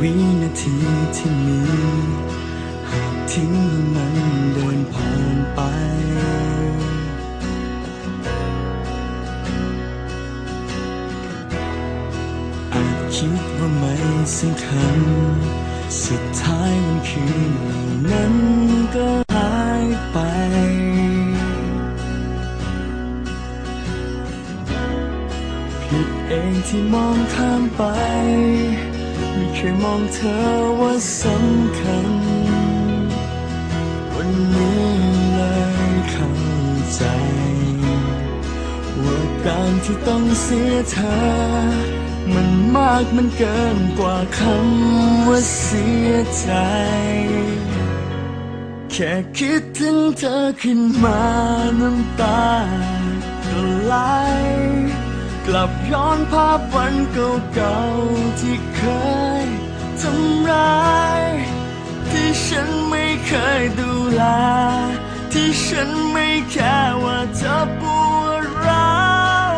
วินาทีที่มีหากทิ้งมันเดินผ่านไป อาจคิดว่าไม่สำคัญ สุดท้ายมันคือเหล่านั้นก็หายไปผิดเองที่มองข้ามไป ไม่เคยมองเธอว่าสำคัญ วันนี้เลยเข้าใจ ว่าการที่ต้องเสียเธอ มันมากมันเกินกว่าคำว่าเสียใจ แค่คิดถึงเธอขึ้นมาน้ำตาก็ไหล กลับย้อนภาพวันเก่าๆที่เคยทำร้าย ที่ฉันไม่เคยดูแล ที่ฉันไม่แค่ว่าเธอปวดร้าว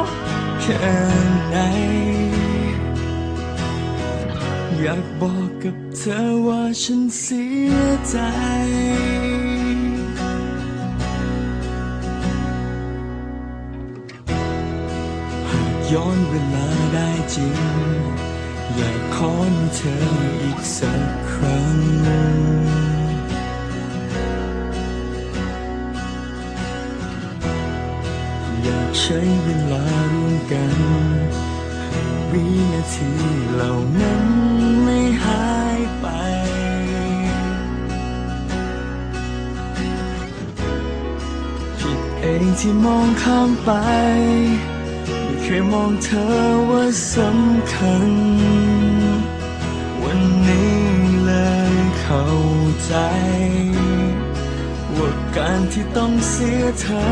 แค่ไหน อยากบอกกับเธอว่าฉันเสียใจ ย้อนเวลาได้จริง อยากขอให้เธออีกสักครั้ง อยากใช้เวลาร่วมกันให้วินาทีเหล่านั้นไม่หายไปผิดเองที่มองข้ามไป ไม่เคยมองเธอว่าสำคัญ วันนี้เลยเข้าใจ ว่าการที่ต้องเสียเธอ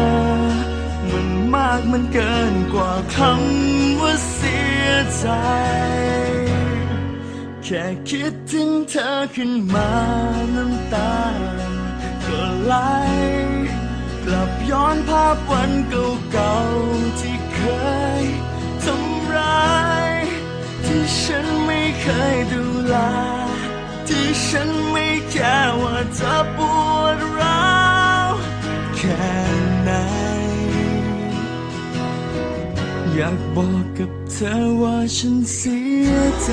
มันมากมันเกินกว่าคำว่าเสียใจ แค่คิดถึงเธอขึ้นมาน้ำตาก็ไหลกลับย้อนภาพวันเก่าๆที่ ยทำร้าย ที่ฉันไม่เคยดูแลที่ฉันไม่แค่ว่าจะปวดร้าวแค่ไหน อยากบอกกับเธอว่าฉันเสียใจ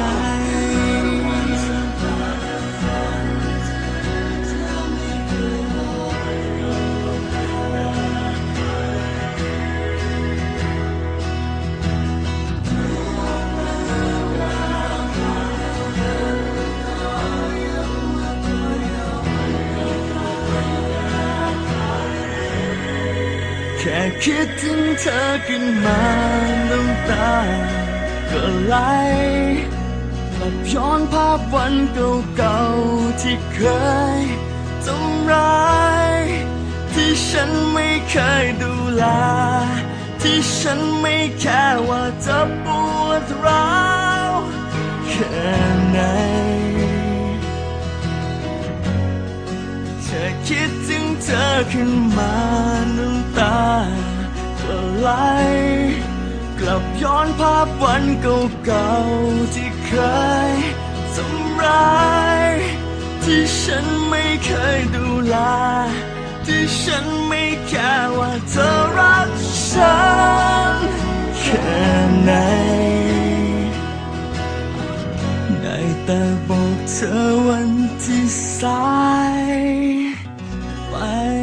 คิดถึงเธอขึ้นมาน้ำตาก็ไหลกลับย้อนภาพวันเก่าๆที่เคยทำร้าย ที่ฉันไม่เคยดูแลที่ฉันไม่แค่ว่าจะปวดร้าวแค่ไหน คิดถึงเธอขึ้นมาน้ำตาก็ไหลกลับย้อนภาพวันเก่าๆที่เคยทำร้าย ที่ฉันไม่เคยดูแลที่ฉันไม่แค่ว่าเธอรักฉันแค่ไหนได้แต่บอกเธอวันที่สาย ไป